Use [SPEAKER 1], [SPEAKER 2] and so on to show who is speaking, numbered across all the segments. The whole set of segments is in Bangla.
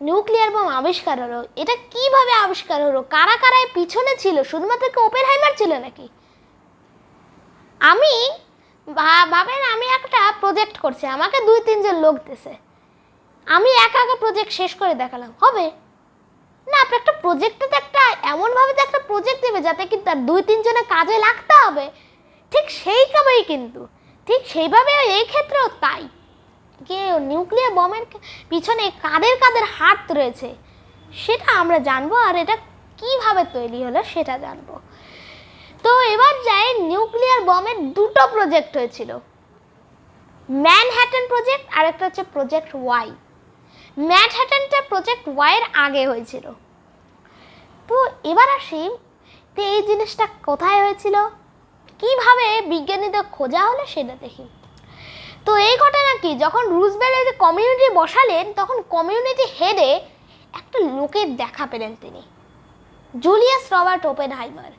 [SPEAKER 1] নিউক্লিয়ার বোম আবিষ্কার হলো। এটা কীভাবে আবিষ্কার হলো? কারা কারা পিছনে ছিল? শুধুমাত্র কি ওপেন হাইমার ছিল নাকি? আমি ভাবেন আমি একটা প্রজেক্ট করছি। আমাকে দুই, তিনজন লোক দিছে। আমি একা একা প্রজেক্ট শেষ করে দেখালাম। হবে? না আপনি একটা প্রজেক্টে তো একটা এমনভাবে তো একটা প্রজেক্ট দেবে যাতে কি তার দুই, তিনজনের কাজে লাগতে হবে। ঠিক সেই কামেই কিন্তু। ঠিক সেইভাবে এই ক্ষেত্রেও তাই। যে নিউক্লিয়ার বমের পিছনে কাদের কাদের হাত রয়েছে? সেটা আমরা জানব আর এটা কীভাবে তৈরি হলো সেটা জানব। তো এবার যাই, নিউক্লিয়ার বমের দুটো প্রজেক্ট হয়েছিল। ম্যানহ্যাটন প্রজেক্ট আর একটা হচ্ছে প্রজেক্ট ওয়াই ম্যানহ্যাটনটা প্রজেক্ট ওয়াইয়ের আগে হয়েছিল। তো এবার আসি, তো এই জিনিসটা কোথায় হয়েছিল? কীভাবে বিজ্ঞানীদের খোঁজা হলো সেটা দেখি। তো এই ঘটনা কি? যখন রুজবেল কমিউনিটি বসালেন, তখন কমিউনিটি হেডে একটা লোকের দেখা পেলেন তিনি। Julius Robert Oppenheimer.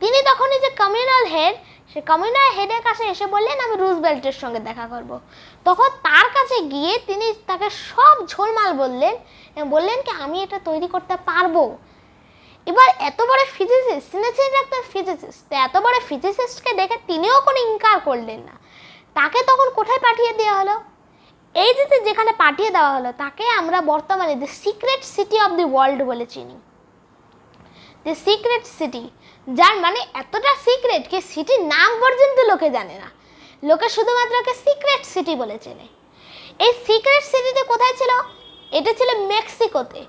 [SPEAKER 1] তিনি তখন এই যে কমিউনাল হেড সে কমিউনাল হেডের কাছে এসে বললেন, আমি রুজবেল্টের সঙ্গে দেখা করব। তখন তার কাছে গিয়ে তিনি তাকে সব ঝোলমাল বললেন বললেন কি, আমি এটা তৈরি করতে পারব। এবার এত বড় ফিজিসিস্ট ছিলেন একটা ফিজিসিস্ট এত বড় ফিজিসিস্টকে দেখে তিনিও কোনো ইনকার করলেন না। তাকে তখন কোথায় পাঠিয়ে দেওয়া হলো? এই যে যেখানে পাঠিয়ে দেওয়া হলো, তাকে আমরা বর্তমানে the secret city of the world বলে চিনি। দ্য সিক্রেট সিটি যার মানে এতটা সিক্রেট কি সিটির নাম পর্যন্ত লোকে জানে না। লোকে শুধুমাত্র ওকে সিক্রেট সিটি বলে চেনে। এই সিক্রেট সিটিতে কোথায় ছিল? এটা ছিল মেক্সিকোতে।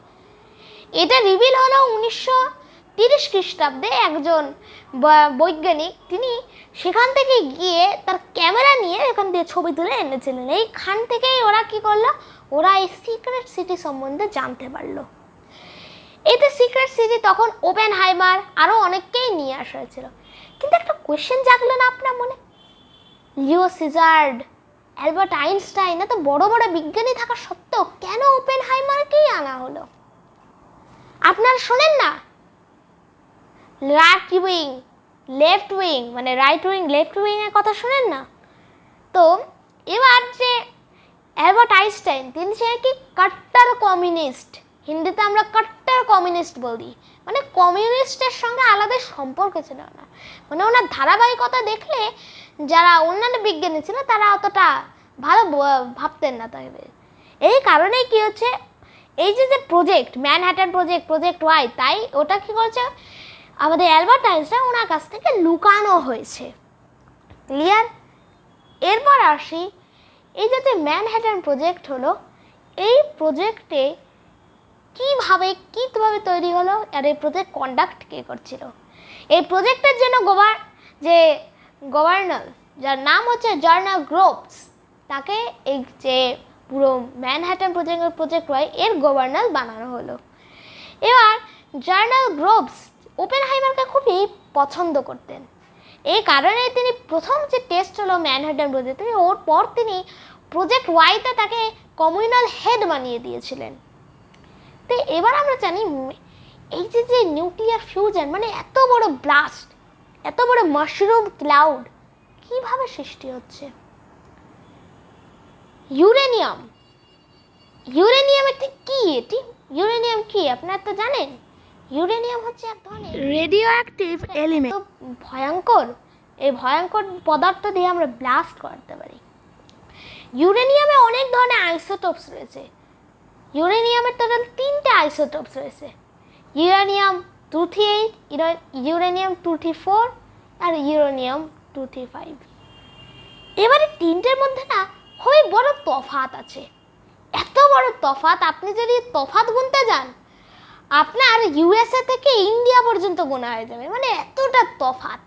[SPEAKER 1] এটা রিভিল হলো উনিশশো তিরিশ খ্রিস্টাব্দে একজন বৈজ্ঞানিক, তিনি সেখান থেকে গিয়ে তার ক্যামেরা নিয়ে এখান দিয়ে ছবি তুলে এনেছিলেন। এইখান থেকেই ওরা কি করল? ওরা এই সিক্রেট সিটি সম্বন্ধে জানতে পারল। এতে সিক্রেট সিটি তখন ওপেন হাইমার আরও অনেককেই নিয়ে আসা হয়েছিল। কিন্তু একটা কোয়েশ্চেন জাগলো না আপনার মনে? লিও সিজার্ড, অ্যালবার্ট আইনস্টাইন, এত বড় বড় বিজ্ঞানী থাকা সত্ত্বেও কেন ওপেন হাইমারকেই আনা হলো? আপনারা শোনেন না? রাইট উইং লেফট উইং মানে রাইট উইং লেফট উইংয়ের কথা শোনেন না? তো এবার যে অ্যালবার্ট আইনস্টাইন তিনি ছিলেন কি কাট্টার কমিউনিস্ট হিন্দিতে আমরা কাট্টার কমিউনিস্ট বলি। মানে কমিউনিস্টের সঙ্গে আলাদা সম্পর্ক ছিল না। মানে ওনার ধারাবাহিকতা দেখলে যারা অন্যান্য বিজ্ঞানী ছিল, তারা অতটা ভালো ভাবতেন না তবে এই কারণেই কি হচ্ছে? এই যে যে project Manhattan project project Y তাই ওটা কি করছে? আমাদের আইনস্টাইন ওনার কাছ থেকে লুকানো হয়েছে। ক্লিয়ার? এরপর আসি, এই যে যে ম্যানহ্যাটন প্রজেক্ট হলো, এই প্রজেক্টে কীভাবে কীভাবে তৈরি হলো আর এই প্রজেক্ট কন্ডাক্ট কে করছিল? এই প্রজেক্টের জন্য গোভার যে গভর্নর যার নাম হচ্ছে জার্নাল গ্রোপস তাকে এই যে পুরো ম্যানহ্যাটন প্রজেক্ট প্রজেক্ট হয় এর গভর্নর বানানো হলো। এবার জার্নাল গ্রোপস ওপেনহাইমারকে খুবই পছন্দ করতেন। এই কারণে তিনি প্রথম যে টেস্ট হলো ম্যানহাটন প্রজেক্ট তিনি ওর পর তিনি প্রজেক্ট ওয়াইতে তাকে কমিউনাল হেড বানিয়ে দিয়েছিলেন। তো এবার আমরা জানি এই যে যে নিউক্লিয়ার ফিউজন মানে এত বড় ব্লাস্ট, এত বড় মাশরুম ক্লাউড, কীভাবে সৃষ্টি হচ্ছে? ইউরেনিয়াম। ইউরেনিয়াম একটি কি? এটি ইউরেনিয়াম কি? আপনারা তো জানেন? ইউরেনিয়াম হচ্ছে এক ধরনের
[SPEAKER 2] রেডিও অ্যাক্টিভ এলিমেন্ট
[SPEAKER 1] ভয়ঙ্কর এই ভয়ঙ্কর পদার্থ দিয়ে আমরা ব্লাস্ট করতে পারি। ইউরেনিয়ামে অনেক ধরনের আইসোটোপস রয়েছে। ইউরেনিয়ামের টোটাল তিনটে আইসোটোপস রয়েছে। Uranium two three eight uranium two three four আর ইউরেনিয়াম টু থ্রি ফাইভ এবারে তিনটের মধ্যে না খুবই বড় তফাত আছে। এত বড় তফাত আপনি যদি তফাত গুনতে যান আপনার ইউএসএ থেকে ইন্ডিয়া পর্যন্ত গোনা হয়ে যাবে। মানে এতটা তফাত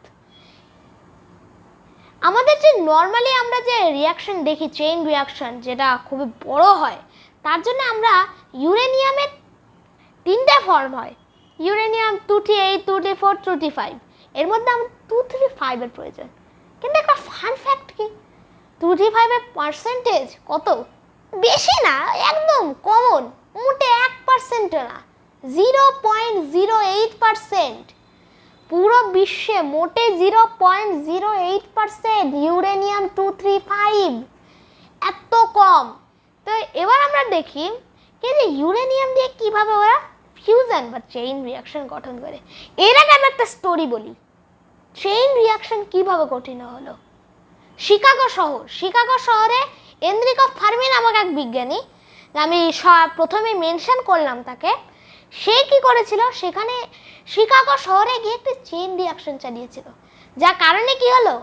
[SPEAKER 1] আমাদের যে নর্মালি আমরা যে রিয়াকশন দেখি চেইন রিয়াকশন যেটা খুবই বড় হয়, তার জন্য আমরা ইউরেনিয়ামের তিনটে ফর্ম হয়। Uranium two three eight two three four two three five এর মধ্যে আমার টু থ্রি ফাইভের প্রয়োজন। কিন্তু একটা ফান ফ্যাক্ট কি? টু থ্রি ফাইভের পার্সেন্টেজ কত? বেশি না, একদম কমন মোটে এক পার্সেন্টও না। Zero point zero eight percent পুরো বিশ্বে মোটে zero point zero eight percent uranium two three five এত কম। তো এবার আমরা দেখি কিন্তু ইউরেনিয়াম দিয়ে কীভাবে ওরা ফিউজন বা চেইন রিয়াকশন গঠন করে। এর আগে আমি একটা স্টোরি বলি। চেইন রিয়াকশন কীভাবে কঠিন হলো? শিকাগো শহর। শিকাগো শহরে এন্দ্রিকা ফার্মি নামক এক বিজ্ঞানী, আমি প্রথমে মেনশন করলাম তাকে সে কি করেছিল? সেখানে শিকাগো শহরে গিয়ে একটি চেইন রিয়াকশন চালিয়েছিল। যার কারণে কি হলো?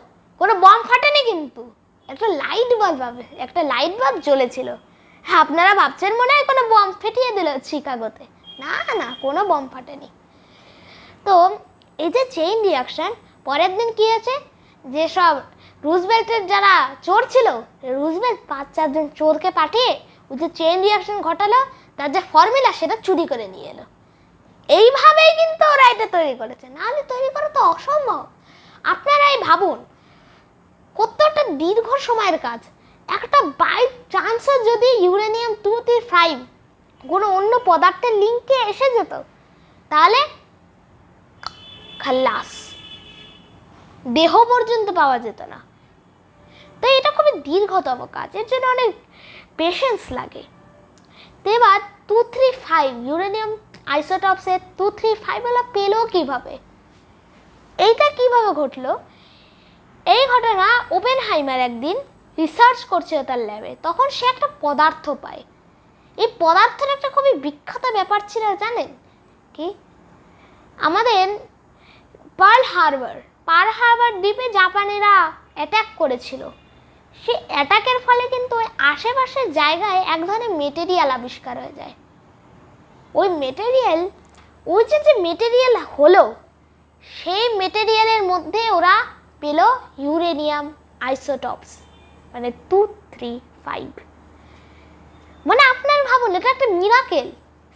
[SPEAKER 1] কোনো বম ফাটেনি কিন্তু। একটা লাইট বাল্ব একটা লাইট বাল্ব জ্বলেছিল। হ্যাঁ আপনারা ভাবছেন মনে হয় কোনো বম ফেটিয়ে দিল শিকাগোতে। না না, কোনো বম ফাটেনি। তো এই যে চেইন রিয়াকশন পরের দিন কি হয়েছে? যেসব রুজবেল্টের যারা চোর ছিল রুজবেল্ট পাঁচ, চারজন চোরকে পাঠিয়ে ওই যে চেইন রিয়াকশন ঘটালো তার যে ফর্মুলা সেটা চুরি করে নিয়ে এলো। এইভাবেই কিন্তু ওরা এটা তৈরি করেছে। নাহলে তৈরি করা তো অসম্ভব। আপনারাই ভাবুন, কতটা দীর্ঘ সময়ের কাজ। একটা বাই চান্সে যদি ইউরেনিয়াম টু থ্রি ফাইভ কোনো অন্য পদার্থের লিঙ্কে এসে যেত, তাহলে খাল্লাস দেহ পর্যন্ত পাওয়া যেত না। তো এটা খুবই দীর্ঘতম কাজ। এর জন্য অনেক পেশেন্স লাগে। এবার টু থ্রি ফাইভ ইউরেনিয়াম আইসোটপসের টু থ্রি ফাইভ হলো পেল কীভাবে? এইটা কীভাবে ঘটলো? এই ঘটনা ওপেন হাইমার একদিন রিসার্চ করছিল তার ল্যাবে তখন সে একটা পদার্থ পায়। এই পদার্থের একটা খুবই বিখ্যাত ব্যাপার ছিল, জানেন? কি? আমাদের পার্ল হারবার পার্ল হারবার দ্বীপে জাপানিরা অ্যাটাক করেছিল। সে অ্যাটাকের ফলে কিন্তু ওই আশেপাশের জায়গায় এক ধরনের মেটেরিয়াল আবিষ্কার হয়ে যায়। ওই মেটেরিয়াল ওই যে যে মেটেরিয়াল হলো, সেই মেটেরিয়ালের মধ্যে ওরা পেল ইউরেনিয়াম আইসোটপস মানে টু থ্রি ফাইভ মানে আপনার ভাবুন, এটা একটা মিরাকেল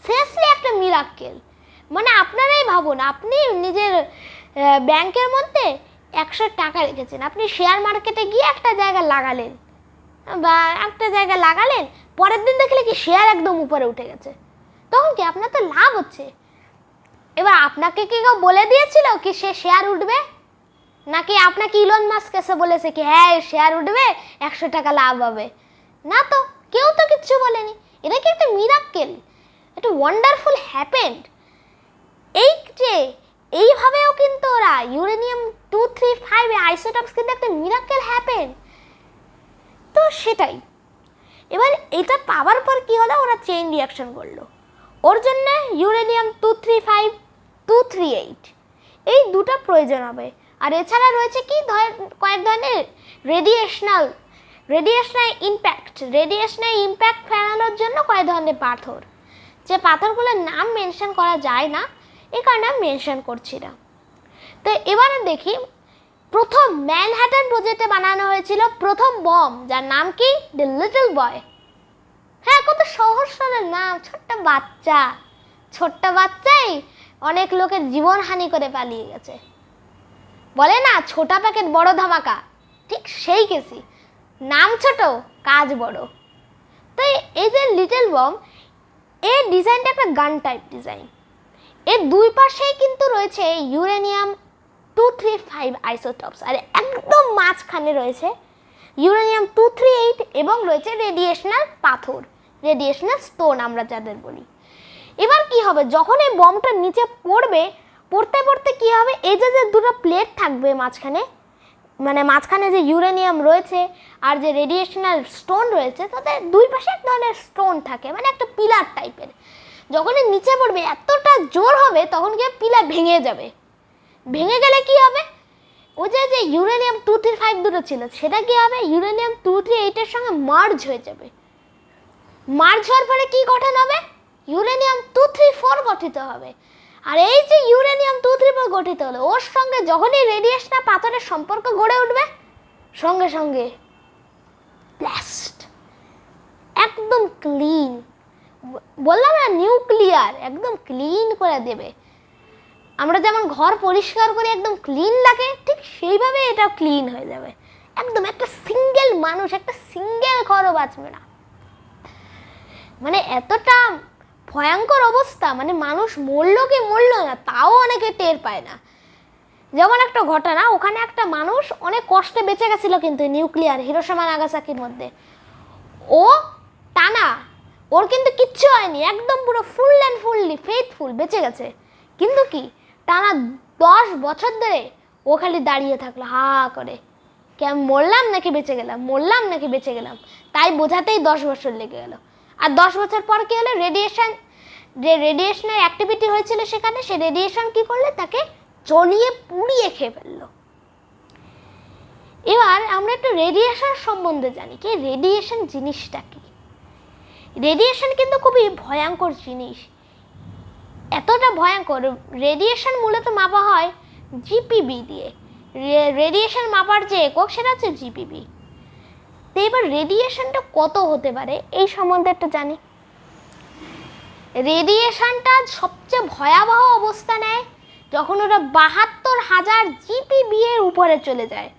[SPEAKER 1] সিরিয়াসলি একটা মিরাকেল মানে আপনারাই ভাবুন, আপনি নিজের ব্যাংকের মধ্যে একশো টাকা রেখেছেন। আপনি শেয়ার মার্কেটে গিয়ে একটা জায়গা লাগালেন। বা একটা জায়গা লাগালেন, পরের দিন দেখলে কি শেয়ার একদম উপরে উঠে গেছে। তখন কি আপনার তো লাভ হচ্ছে? এবার আপনাকে কি কেউ বলে দিয়েছিল কি সে শেয়ার উঠবে? নাকি আপনাকে ইলন মাস্ক এসে বলেছে কি হ্যাঁ শেয়ার উঠবে, একশো টাকা লাভ হবে। না তো, কেউ তো কিচ্ছু বলেনি। এটা কি একটা মিরাক্কেল একটা ওয়ান্ডারফুল হ্যাপেন্ড এই যে এইভাবেও কিন্তু ওরা uranium two three five isotopes কিন্তু একটা মিরাক্কেল হ্যাপেন তো সেটাই। এবার এটা পাওয়ার পর কি হলো? ওরা চেইন রিয়াকশন করল। ওর জন্য uranium two three five, two three eight. এই দুটো প্রয়োজন হবে। আর এছাড়া রয়েছে কি? ধর- কয়েক ধরনের রেডিয়েশনাল রেডিয়েশনাল ইম্প্যাক্ট রেডিয়েশনাল ইম্প্যাক্ট ফেলানোর জন্য কয়েক ধরনের পাথর। যে পাথরগুলোর নাম মেনশন করা যায় না এই কারণে আমি মেনশন করছি না। তো এবারে দেখি, প্রথম ম্যানহ্যাটন প্রজেক্টে বানানো হয়েছিল প্রথম বম যার নাম কি? দ্য লিটল বয় হ্যাঁ কত সহজ সরল নাম ছোট্ট বাচ্চা। ছোট্ট বাচ্চাই অনেক লোকের জীবনহানি করে পালিয়ে গেছে। বলে না, ছোটা প্যাকেট বড় ধামাকা। ঠিক সেই কেসি নাম ছোট, কাজ বড়। তো এই যে লিটল বম এর ডিজাইনটা একটা গান টাইপ ডিজাইন এর দুই পাশেই কিন্তু রয়েছে uranium two three five isotopes. আর একদম মাঝখানে রয়েছে ইউরেনিয়াম টু থ্রি এইট এবং রয়েছে রেডিয়েশনাল পাথর, রেডিয়েশনাল স্টোন আমরা যাদের বলি। এবার কি হবে? যখন এই বমটা নিচে পড়বে, পড়তে পড়তে কি হবে? এই যে যে দুটো প্লেট থাকবে মাঝখানে মানে মাঝখানে যে ইউরেনিয়াম রয়েছে আর যে রেডিয়েশনাল স্টোন রয়েছে, তাদের দুই পাশে এক ধরনের স্টোন থাকে মানে একটা পিলার টাইপের। যখন নিচে পড়বে, এতটা জোর হবে, তখন গিয়ে পিলার ভেঙে যাবে। ভেঙে গেলে কি হবে? ও যে যে ইউরেনিয়াম টু থ্রি ফাইভ দুটো ছিল, সেটা কি হবে? ইউরেনিয়াম টু থ্রি এইটের সঙ্গে মার্জ হয়ে যাবে। মার্জ হওয়ার পরে কি গঠন হবে? ইউরেনিয়াম টু থ্রি ফোর গঠিত হবে। আর এই যে ইউরেনিয়াম টু থ্রি ফোর গঠিত হলো, ওর সঙ্গে যখনই রেডিয়েশন আর পাথরের সম্পর্ক গড়ে উঠবে, সঙ্গে সঙ্গে ব্লাস্ট একদম ক্লিন বললাম না নিউক্লিয়ার একদম ক্লিন করে দেবে। আমরা যেমন ঘর পরিষ্কার করে, একদম ক্লিন লাগে, ঠিক সেইভাবে এটা ক্লিন হয়ে যাবে। একদম একটা সিঙ্গেল মানুষ, একটা সিঙ্গেল ঘরও বাঁচবে না। মানে এতটা ভয়ঙ্কর অবস্থা মানে মানুষ মরলো কি মরলো না, তাও অনেকে টের পায় না। যেমন একটা ঘটনা, ওখানে একটা মানুষ অনেক কষ্টে বেঁচে গেছিল কিন্তু নিউক্লিয়ার হিরোশিমা নাগাসাকির মধ্যে। ও টানা ওর কিন্তু কিচ্ছু হয়নি, একদম পুরো ফুল অ্যান্ড ফুললি ফেথফুল বেঁচে গেছে। কিন্তু কি, টানা দশ বছর ধরে ও খালি দাঁড়িয়ে থাকল, হা করে। কি মরলাম নাকি বেঁচে গেলাম? মরলাম নাকি বেঁচে গেলাম? তাই বোঝাতেই দশ বছর লেগে গেল। আর দশ বছর পর কি হলো? রেডিয়েশন যে রেডিয়েশনের অ্যাক্টিভিটি হয়েছিল সেখানে, সে রেডিয়েশন কি করলে? তাকে জ্বলিয়ে পুড়িয়ে খেয়ে ফেলল। এবার আমরা একটু রেডিয়েশন সম্বন্ধে জানি। কি রেডিয়েশন জিনিসটা কি? রেডিয়েশন কিন্তু খুবই ভয়ঙ্কর জিনিস। এতটা ভয়ঙ্কর রেডিয়েশন মূলত মাপা হয় জিপিবি দিয়ে। রেডিয়েশন মাপার যে একক সেটা হচ্ছে জিপিবি তো এবার রেডিয়েশনটা কত হতে পারে, এই সম্বন্ধে একটা জানি। রেডিয়েশনটা সবচেয়ে ভয়াবহ অবস্থা নেয় যখন ওটা বাহাত্তর হাজার জিপিবি এর উপরে চলে যায়।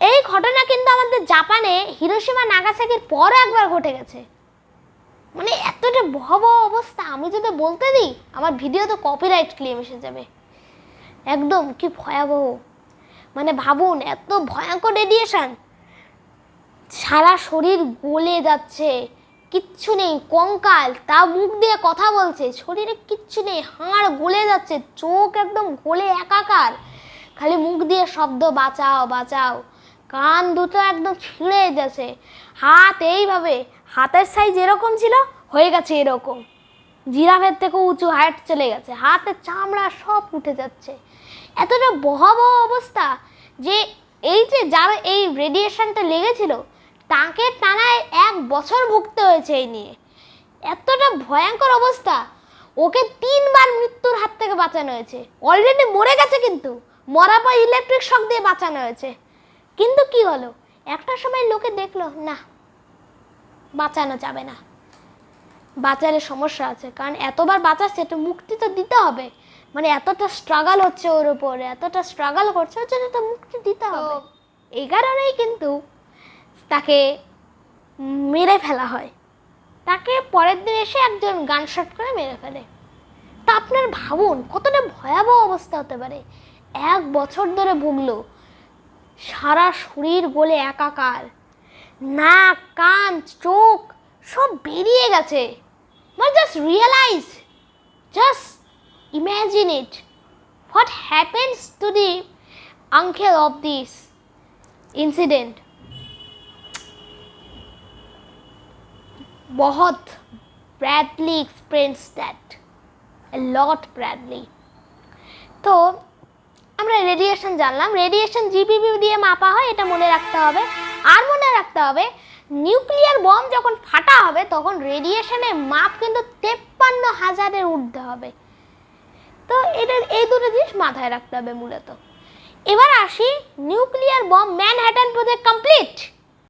[SPEAKER 1] এই ঘটনা কিন্তু আমাদের জাপানে হিরোশিমা নাগাসাকির পর একবার ঘটে গেছে। মানে এতটা ভয়াবহ অবস্থা, আমি যদি বলতে দিই, আমার ভিডিও ভিডিওতে কপিরাইট ক্লেম এসে যাবে। একদম, কি ভয়াবহ। মানে ভাবুন, এত ভয়ঙ্কর রেডিয়েশন সারা শরীর গলে যাচ্ছে, কিচ্ছু নেই, কঙ্কাল, তা মুখ দিয়ে কথা বলছে, শরীরে কিচ্ছু নেই, হাড় গলে যাচ্ছে, চোখ একদম গলে একাকার। খালি মুখ দিয়ে শব্দ, বাঁচাও বাঁচাও। কান দুটো একদম ছিঁড়ে যাচ্ছে। হাত এইভাবে হাতের সাইজ এরকম ছিল, হয়ে গেছে এরকম। জিরাফের থেকে উঁচু হাইট চলে গেছে। হাতের চামড়া সব উঠে যাচ্ছে। এতটা ভয়াবহ অবস্থা যে এই যে যার এই রেডিয়েশনটা লেগেছিল, তাকে টানায় এক বছর ভুগতে হয়েছে এই নিয়ে। এতটা ভয়ঙ্কর অবস্থা। ওকে তিনবার মৃত্যুর হাত থেকে বাঁচানো হয়েছে। অলরেডি মরে গেছে কিন্তু। মরা পর ইলেকট্রিক শক দিয়ে বাঁচানো হয়েছে। কিন্তু কি হলো? একটা সময় লোকে দেখল, না বাঁচানো যাবে না। বাঁচালে সমস্যা আছে কারণ এতবার বাঁচাচ্ছে তো মুক্তি তো দিতে হবে। মানে এতটা স্ট্রাগল হচ্ছে ওর উপরে এতটা স্ট্রাগল করছে ওর জন্য তো মুক্তি দিতে হবে। এই কারণেই কিন্তু তাকে মেরে ফেলা হয়। তাকে পরের দিন এসে একজন গান শট করে মেরে ফেলে। তা আপনার ভাবুন কতটা ভয়াবহ অবস্থা হতে পারে। এক বছর ধরে ভুগলো সারা শরীর গলে একাকার। নাক, কান, চোখ, সব বেরিয়ে গেছে। Just realise just imagine it what happens to the uncle of this incident বহত Bradley experience that lot Bradley তো আমরা রেডিয়েশন জানলাম। রেডিয়েশন জিপিবি দিয়ে মাপা হয়, এটা মনে রাখতে হবে। আর মনে রাখতে হবে নিউক্লিয়ার বম যখন ফাটা হবে, তখন রেডিয়েশনের মাপ কিন্তু তেপ্পান্ন হাজারের ঊর্ধ্বে হবে। তো এটা, এই দুটো জিনিস মাথায় রাখতে হবে মূলত। এবার আসি nuclear bomb Manhattan project complete